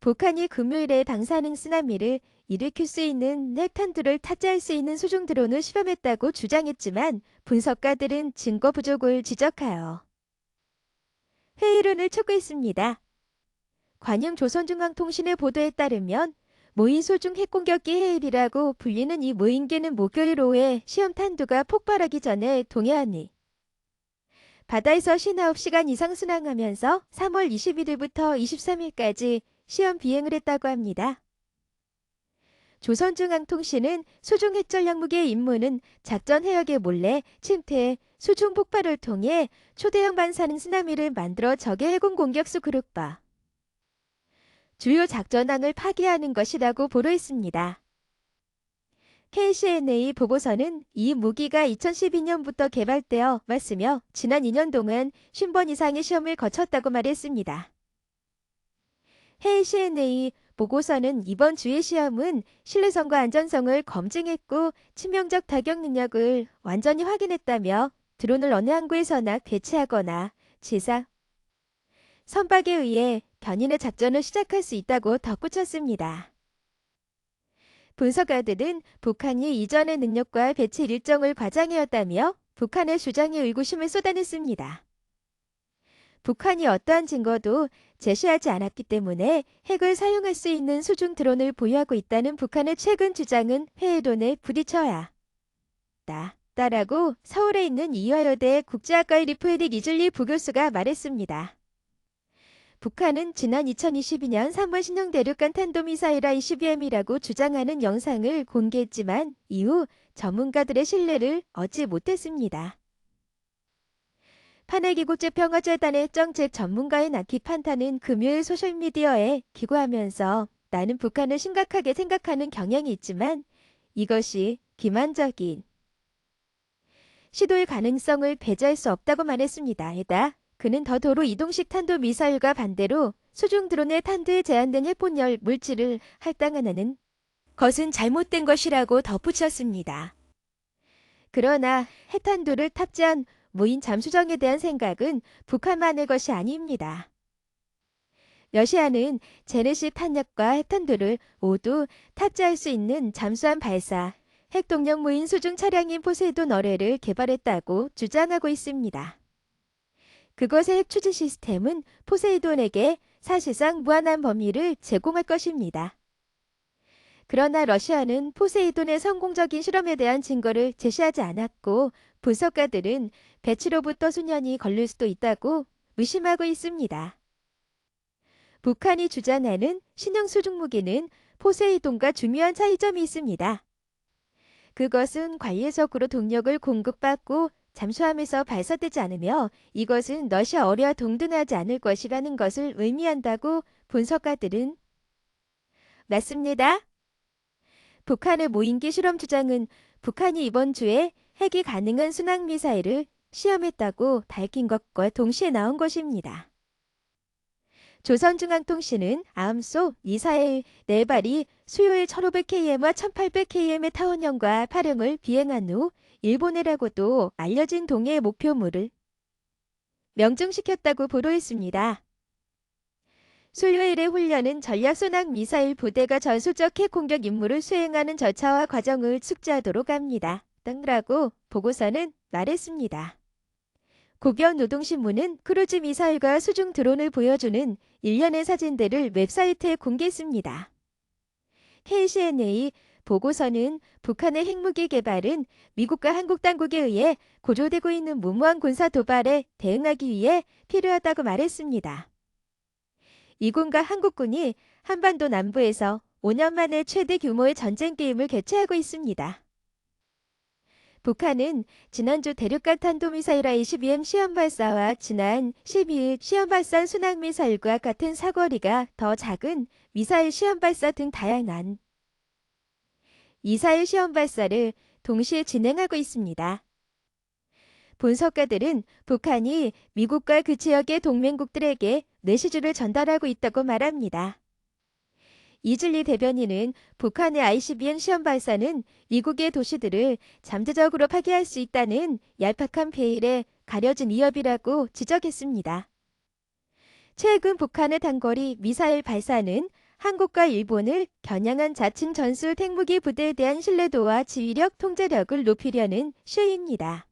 북한이 금요일에 방사능 쓰나미를 일으킬 수 있는 핵탄두를 탑재할 수 있는 수중 드론을 실험했다고 주장했지만 분석가들은 증거 부족을 지적하여 회의론을 촉구했습니다. 관영 조선중앙통신의 보도에 따르면 모인 소중 핵공격기 해일이라고 불리는 이 무인기는 목요일 오후에 시험 탄두가 폭발하기 전에 동해안이 바다에서 59시간 이상 순항하면서 3월 21일부터 23일까지 시험 비행을 했다고 합니다. 조선중앙통신은 수중 핵전략무기의 임무는 작전 해역에 몰래 침투해 수중 폭발을 통해 초대형 반사능 쓰나미를 만들어 적의 해군 공격수 그룹과 주요 작전항을 파괴하는 것이라고 보도했습니다. KCNA 보고서는 이 무기가 2012년부터 개발되어 왔으며 지난 2년 동안 50번 이상의 시험을 거쳤다고 말했습니다. KCNA 보고서는 이번 주의 시험은 신뢰성과 안전성을 검증했고 치명적 타격 능력을 완전히 확인했다며 드론을 어느 항구에서나 배치하거나 지상 선박에 의해 변인의 작전을 시작할 수 있다고 덧붙였습니다. 분석가들은 북한이 이전의 능력과 배치 일정을 과장해왔다며 북한의 주장에 의구심을 쏟아냈습니다. 북한이 어떠한 증거도 제시하지 않았기 때문에 핵을 사용할 수 있는 수중 드론을 보유하고 있다는 북한의 최근 주장은 회의론에 부딪혀야 다. 다라고 서울에 있는 이화여대 국제학과의 리프에릭 이즐리 부교수가 말했습니다. 북한은 지난 2022년 3월 신형 대륙간 탄도미사일 ICBM이라고 주장하는 영상을 공개했지만 이후 전문가들의 신뢰를 얻지 못했습니다. 파네기국제평화재단의 정책 전문가인 아키 판타는 금요일 소셜미디어에 기고하면서 나는 북한을 심각하게 생각하는 경향이 있지만 이것이 기만적인 시도의 가능성을 배제할 수 없다고 말했습니다. 에다 그는 더 도로 이동식 탄도 미사일과 반대로 수중 드론의 탄두에 제한된 핵폭력 물질을 할당하는 것은 잘못된 것이라고 덧붙였습니다. 그러나 핵탄두를 탑재한 무인 잠수정에 대한 생각은 북한만의 것이 아닙니다. 러시아는 제네식 탄약과 핵탄두를 모두 탑재할 수 있는 잠수함 발사, 핵동력 무인 수중 차량인 포세이돈 어뢰를 개발했다고 주장하고 있습니다. 그것의 핵 추진 시스템은 포세이돈에게 사실상 무한한 범위를 제공할 것입니다. 그러나 러시아는 포세이돈의 성공적인 실험에 대한 증거를 제시하지 않았고 분석가들은 배치로부터 수년이 걸릴 수도 있다고 의심하고 있습니다. 북한이 주장하는 신형 수중 무기는 포세이돈과 중요한 차이점이 있습니다. 그것은 관례적으로 동력을 공급받고 잠수함에서 발사되지 않으며 이것은 러시아 어뢰와 동등하지 않을 것이라는 것을 의미한다고 분석가들은 맞습니다. 북한의 모인기 실험 주장은 북한이 이번 주에 핵이 가능한 순항미사일을 시험했다고 밝힌 것과 동시에 나온 것입니다. 조선중앙통신은 암소 미사일 4발이 수요일 1500km와 1800km의 타원형과 파령을 비행한 후 일본해라고도 알려진 동해의 목표물을 명중시켰다고 보도했습니다. 수요일의 훈련은 전략순항 미사일 부대가 전술적 핵 공격 임무를 수행하는 절차와 과정을 숙지하도록 합니다. 등라고 보고서는 말했습니다. 고견 노동신문은 크루즈 미사일과 수중 드론을 보여주는 일련의 사진들을 웹사이트에 공개했습니다. KCNA 보고서는 북한의 핵무기 개발은 미국과 한국 당국에 의해 고조되고 있는 무모한 군사 도발에 대응하기 위해 필요하다고 말했습니다. 미군과 한국군이 한반도 남부에서 5년 만에 최대 규모의 전쟁 게임을 개최하고 있습니다. 북한은 지난주 대륙간 탄도미사일 ICBM 시험 발사와 지난 12일 시험 발사한 순항미사일과 같은 사거리가 더 작은 미사일 시험 발사 등 다양한 미사일 시험 발사를 동시에 진행하고 있습니다. 분석가들은 북한이 미국과 그 지역의 동맹국들에게 내시주를 전달하고 있다고 말합니다. 이즐리 대변인은 북한의 ICBM 시험 발사는 미국의 도시들을 잠재적으로 파괴할 수 있다는 얄팍한 베일에 가려진 위협이라고 지적했습니다. 최근 북한의 단거리 미사일 발사는 한국과 일본을 겨냥한 자칭 전술 택무기 부대에 대한 신뢰도와 지휘력 통제력을 높이려는 시위입니다.